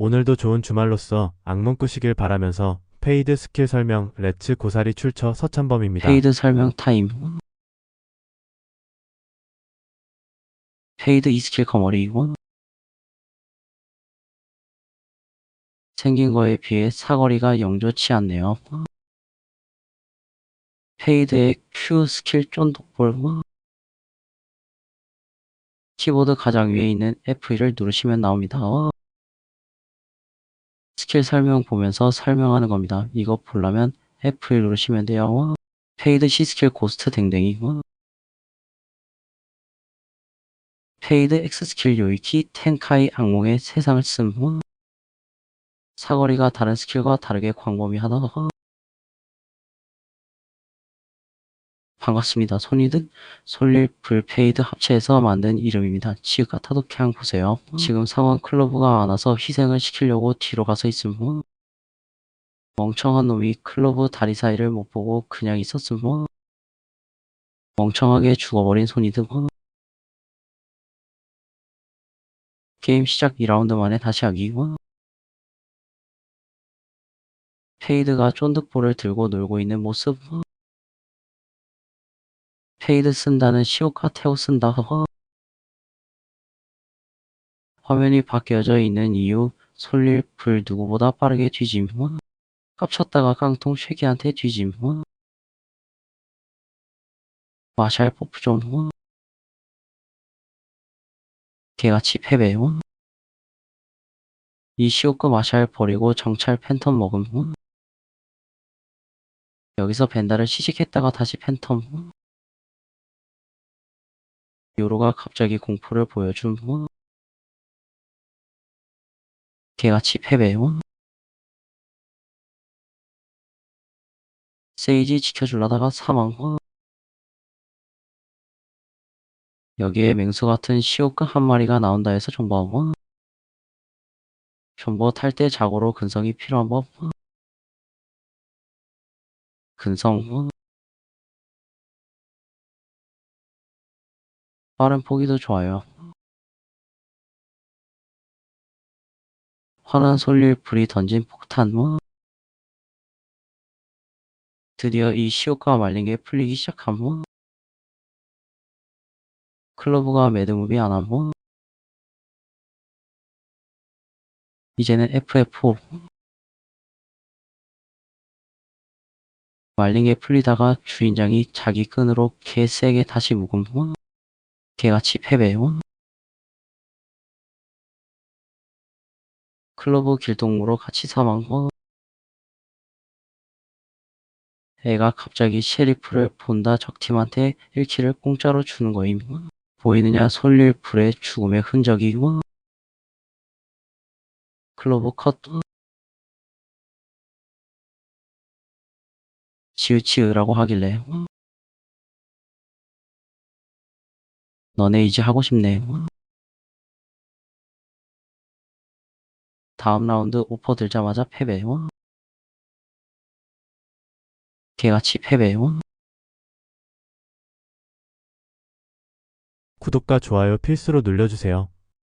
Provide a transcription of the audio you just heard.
오늘도 좋은 주말로서 악몽 꾸시길 바라면서 페이드 스킬 설명 렛츠 고사리 출처 서찬범입니다. 페이드 설명 타임. 페이드 이스킬 커머리. 생긴 거에 비해 사거리가 영좋지 않네요. 페이드의 Q 스킬 쫀독볼. 키보드 가장 위에 있는 F1을 누르시면 나옵니다. 스킬 설명 보면서 설명하는 겁니다. 이거 보려면 F1 누르시면 돼요. 페이드 C 스킬 고스트 댕댕이. 페이드 X 스킬 요이키 텐카이 악몽의 세상을 씀. 사거리가 다른 스킬과 다르게 광범위하다. 반갑습니다. 손이든 솔릴 불페이드 합체해서 만든 이름입니다. 지읒 같아도 그냥 보세요. 지금 상황 클로브가 안 와서 희생을 시키려고 뒤로 가서 있음. 멍청한 놈이 클로브 다리 사이를 못 보고 그냥 있었음. 멍청하게 죽어버린 손이든. 게임 시작 2라운드 만에 다시 하기. 페이드가 쫀득볼을 들고 놀고 있는 모습. 페이드 쓴다는 시오카 테오 쓴다. 화면이 바뀌어져 있는 이유 솔릴 불 누구보다 빠르게 뒤짐. 깝쳤다가 깡통 쉐기한테 뒤짐. 마샬 포프 좀. 개같이 패배. 이 시오크 마샬 버리고 정찰 팬텀 먹음. 여기서 벤다를 시식했다가 다시 팬텀. 요로가 갑자기 공포를 보여줌. 개같이 패배. 세이지 지켜주려다가 사망. 여기에 맹수 같은 시오크 한 마리가 나온다 해서 정보함. 존버 탈때 자고로 근성이 필요한 법. 근성. 빠른 포기도 좋아요. 환한 솔릴 불이 던진 폭탄. 드디어 이 시오카가 말린 게 풀리기 시작함. 클로브가 매드무비 안함. 이제는 FF5. 말린 게 풀리다가 주인장이 자기 끈으로 개 세게 다시 묶음. 개같이 패배. 클로브 길동무로 같이 사망. 애가 갑자기 셰리프를 본다 적팀한테 1킬을 공짜로 주는 거임. 보이느냐 솔릴 불의 죽음의 흔적이. 클로브 컷. 지으치으라고 하길래. 너네 이제 하고 싶네. 다음 라운드 오퍼 들자마자 패배. 개같이 패배. 구독과 좋아요 필수로 눌러주세요.